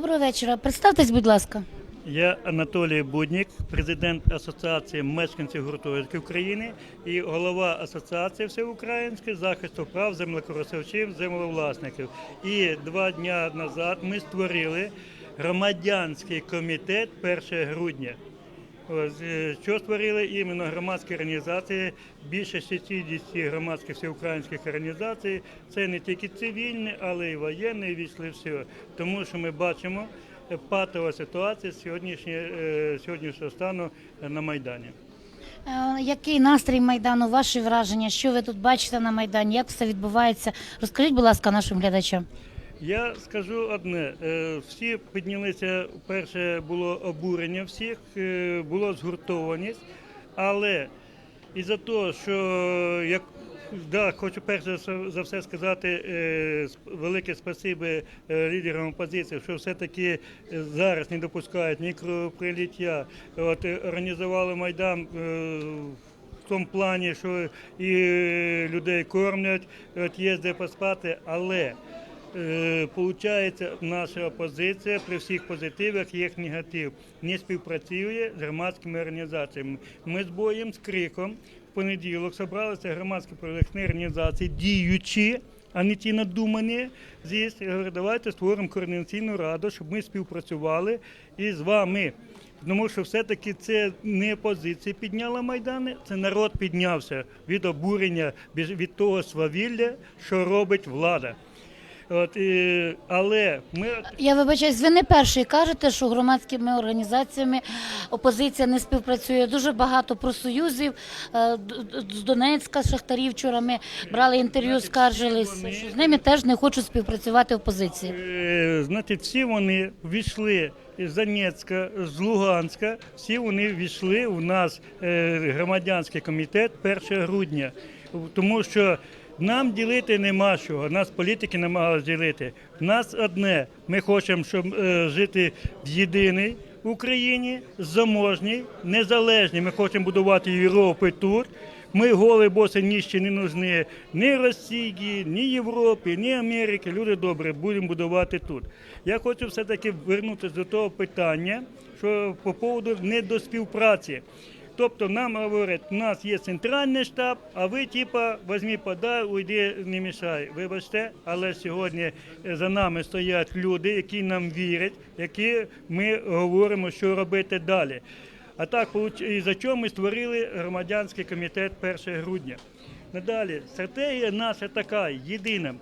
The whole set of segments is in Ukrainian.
вечора. Представтесь, будь ласка. Я Анатолій Буднік, президент Асоціації мешканців гуртожитків України і голова Асоціації Всеукраїнської захисту прав землекористувачів, землевласників. І два дні назад ми створили громадянський комітет 1 грудня. Ось, е, Що створили іменно громадські організації, більше 60 громадських всеукраїнських організацій. Це не тільки цивільні, але й воєнні, і військові все. Тому що ми бачимо е, патова ситуація сьогоднішнього, е, стану на Майдані. Е, Який настрій Майдану, ваші враження? Що ви тут бачите на Майдані? Як все відбувається? Розкажіть, будь ласка, нашим глядачам. Я скажу одне: е, всі піднялися. Перше було обурення всіх, е, було згуртованість, але із-за того, що як да, хочу перш за все- сказати е, велике спасибі лідерам опозиції, що все-таки зараз не допускають ні кровопролиття. От організували майдан. в тому плані, що і людей кормлять, от де поспати, але Получається, наша опозиція при всіх позитивах є негатив. Не співпрацює з громадськими організаціями. Ми з боєм з криком в понеділок зібралися громадські проєктні організації, діючі, а не ті надумані. Здесь давайте створимо координаційну раду, щоб ми співпрацювали із вами. Тому що все-таки це не опозиція підняла майдани, це народ піднявся від обурення, від того свавілля, що робить влада. От, і, але ми Я вибачаюсь, ви не перший кажете, що громадськими організаціями опозиція не співпрацює. Дуже багато профсоюзів е, з Донецька, шахтарів вчора ми брали інтерв'ю, скаржились, вони- що з ними теж не хочуть співпрацювати опозиції. Е, Знаєте, всі вони війшли з Донецька, з Луганська, всі вони війшли у нас е, громадянський комітет 1 грудня. Тому що нам ділити нема чого, нас політики намагалися ділити. Нас одне. Ми хочемо, щоб е, жити в єдиній Україні, заможній, незалежній. Ми хочемо будувати Європу тут. Ми голі боси ніщі не нужні ні Росії, ні Європі, ні Америки. Люди добрі, будемо будувати тут. Я хочу все-таки вернутися до того питання, що по поводу недоспівпраці. Тобто нам говорять, у нас є центральний штаб, а ви, типа, візьми подай, уйди, не мішай. Вибачте, але сьогодні е, за нами стоять люди, які нам вірять, які ми говоримо, що робити далі. А так, і за чому ми створили громадянський комітет 1 грудня. Надалі, стратегія наша така, єдина.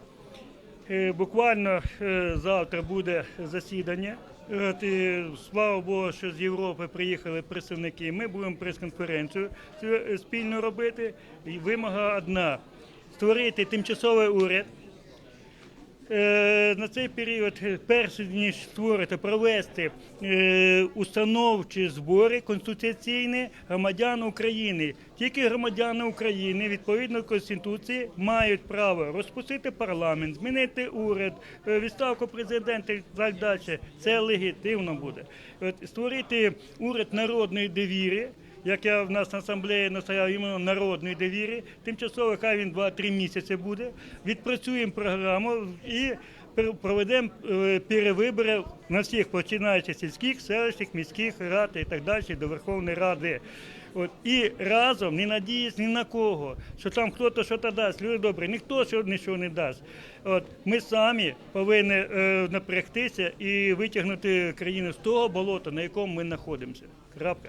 Е, Буквально е, завтра буде засідання. От, і, слава Богу, що з Європи приїхали представники. Ми будемо прес-конференцію е, спільно робити. Вимога одна: створити тимчасовий уряд. Е, На цей період, е, перш ніж створити, провести е, установчі збори конституційні громадян України. Тільки громадяни України, відповідно до Конституції, мають право розпустити парламент, змінити уряд, відставку президента і так далі. Це легітимно буде. От, створити уряд народної довіри. Як я в нас на асамблеї настояв іменно народної довіри, тимчасово хай він 2-3 місяці буде. Відпрацюємо програму і проведемо е, перевибори на всіх, починаючи з сільських, селищних, міських рад і так далі до Верховної Ради. От і разом не надіюсь ні на кого, що там хтось щось дасть. Люди добрі, ніхто що нічого не дасть. От ми самі повинні е, напрягтися і витягнути країну з того болота, на якому ми знаходимося. Крапка.